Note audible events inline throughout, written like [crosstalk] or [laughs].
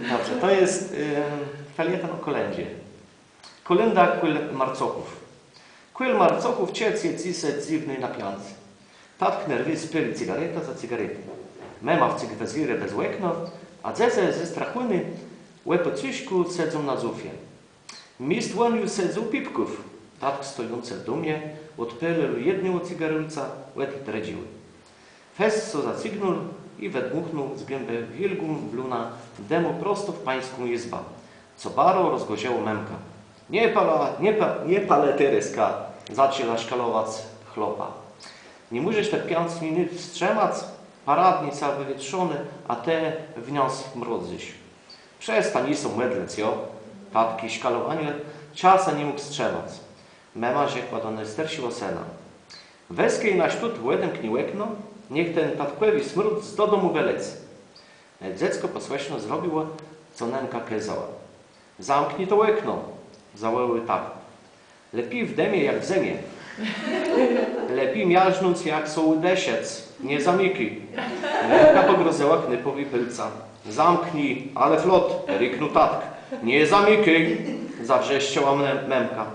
Dobrze, to jest y, felieton o kolędzie. Kolenda kwyl marcochów. Kwyl marcochów ciec je cise dziwny na piance. Tatk nerwy spyli cygareta za cygarety. Mema w cygwezirę bez łekno, a dzece ze strachłyny łe po ciśku sedzą na zufie. Mist łoniu sedzą pipków. Tatk stojący w dumie, odpylil jedną cygarylca, łet dredziły. Fes co zacygnul i wedmuchnął z gęby wielgum bluna demo prosto w pańską izba, co baro rozgoziało memka. Nie pala, nie, pa, nie pale szkalować chlopa. Nie możesz te piąc minut wstrzemać, paradnica wywietrzony, a te wnios mrozyś. Przestań, są medlec, jo. Tatki szkalowanie czasa nie mógł wstrzemać. Mema rzekła do nestersiło sena. Weskiej na sztut łedem kniłekno, niech ten tatkowi smród z do domu welec. Dziecko posłeszno zrobiło, co Nemka kezała. Zamknij to łekno, zawołały tak. Lepiej w demie jak w zemie. Lepiej miażnąc jak sołdesiec, nie zamiki. Nemka pogroziła knypowi pylca. Zamknij, ale flot, ryknął tatk. Nie zamykaj, zawrzeszczała mem- memka.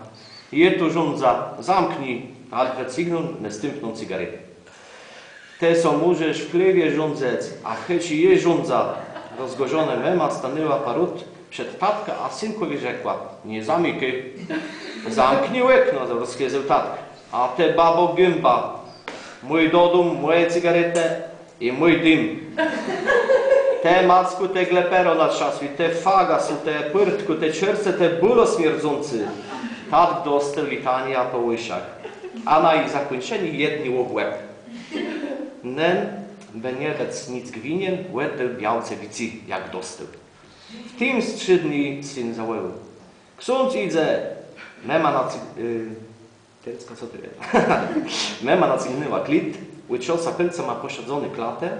Je tu żądza, zamknij, ale cygnął następną cygaretę. Te co możesz w chlewie rządzec, a chęci je rządza. Rozgorzone mema stanęła parut przed tatka, a synkowi rzekła, nie zamykaj. Zamknij łekno, rozkazał tatk. A te babo gęba, mój dodum, moje cygaretę i mój dym. Te macku, te glepero na trzaswi, te fagasu, te pyrtku, te czerce, te bulo śmierdzący. Tatk dostał litania po łysiach, a na ich zakończenie jedni łeb. Nen beniewec nic gwinien, łedeł białce wici, jak dostał. W tym trzy dni syn założył. Ksiądz idzie, mema na. Yy, Tecka, co jest? [laughs] mema nacygnęła klit, łyczosa pylca ma posiadzony klatę,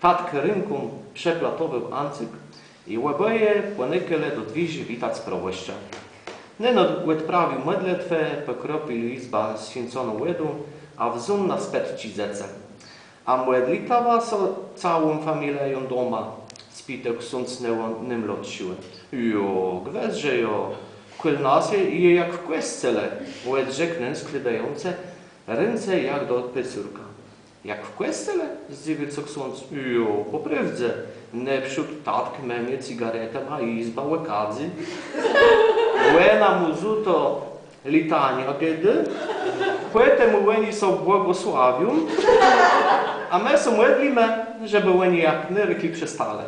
tatk rynką przeplatował ancyk i łebeje płonykele do dwiży witać proboszcza. Neno łed prawił medletwę, pokropił izba święconą łedą, a wzum na spet ci. A młedlitawa so całą familią doma, spite ksąc nym lotsiły. Jo, gwezże jo, kulnasie i jak w kwestcele, łed rzeknę składające, ręce jak do pysurka. Jak w kwestcele? Zdziwił co ksąc. Jo, poprawdze, neprzód tatk memie cigaretę ma izba łekadzy. Łena mu zuto litania kiedy, poetem łeni są błogosławią, a my są modlimy, żeby łeni jak nyrki przestale.